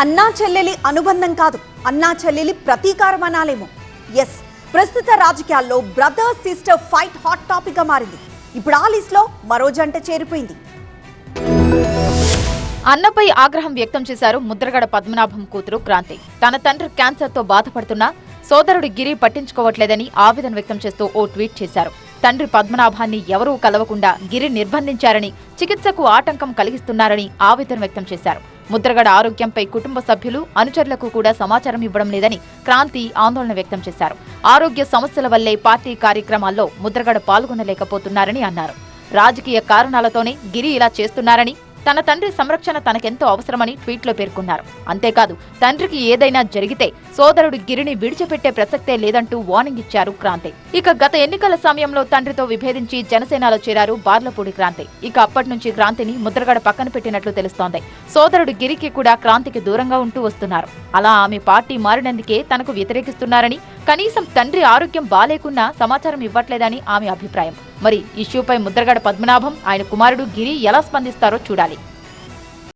అన్నా చెల్లెలి అనుబంధం కాదు. అన్నా చెల్లెలి ప్రతీకారం అనాలేమో. ఎస్ ప్రస్తుత రాజకీయాల్లో బ్రదర్ సిస్టర్ ఫైట్ హాట్ టాపిక్గా మారింది. ఇప్పుడు ఆ లిస్ట్లో మరో జంట చేరిపోయింది. అన్నపై ఆగ్రహం వ్యక్తం చేశారు ముద్రగడ పద్మనాభం కూతురు క్రాంతి. తన తండ్రి క్యాన్సర్తో బాధపడుతున్నా సోదరుడి గిరి పట్టించుకోవట్లేదని ఆవేదన వ్యక్తం చేస్తూ ఓ ట్వీట్ చేశారు. తండ్రి పద్మనాభాన్ని ఎవరూ కలవకుండా గిరి నిర్బంధించారని చికిత్సకు ఆటంకం కలిగిస్తున్నారని ఆవేదన వ్యక్తం చేశారు. ముద్రగడ ఆరోగ్యంపై కుటుంబ సభ్యులు అనుచరులకు కూడా సమాచారం ఇవ్వడం లేదని క్రాంతి ఆందోళన వ్యక్తం చేశారు. ఆరోగ్య సమస్యల వల్లే పార్టీ కార్యక్రమాల్లో ముద్రగడ పాల్గొనలేకపోతున్నారని అన్నారు. రాజకీయ కారణాలతోనే గిరి ఇలా చేస్తున్నారని తన తండ్రి సంరక్షణ తనకెంతో అవసరమని ట్వీట్లో పేర్కొన్నారు. అంతేకాదు తండ్రికి ఏదైనా జరిగితే సోదరుడు గిరిని విడిచిపెట్టే ప్రసక్తే లేదంటూ వార్నింగ్ ఇచ్చారు క్రాంతి. ఇక గత ఎన్నికల సమయంలో తండ్రితో విభేదించి జనసేనలో చేరారు బార్లపూడి క్రాంతి. ఇక అప్పటి నుంచి క్రాంతిని ముద్రగడ పక్కన పెట్టినట్లు తెలుస్తోంది. సోదరుడు గిరికి కూడా క్రాంతికి దూరంగా ఉంటూ వస్తున్నారు. అలా ఆమె పార్టీ మారినందుకే తనకు వ్యతిరేకిస్తున్నారని కనీసం తండ్రి ఆరోగ్యం బాలేకున్నా సమాచారం ఇవ్వట్లేదని ఆమె అభిప్రాయం. మరి ఇష్యూపై ముద్రగడ పద్మనాభం ఆయన కుమారుడు గిరి ఎలా స్పందిస్తారో చూడాలి.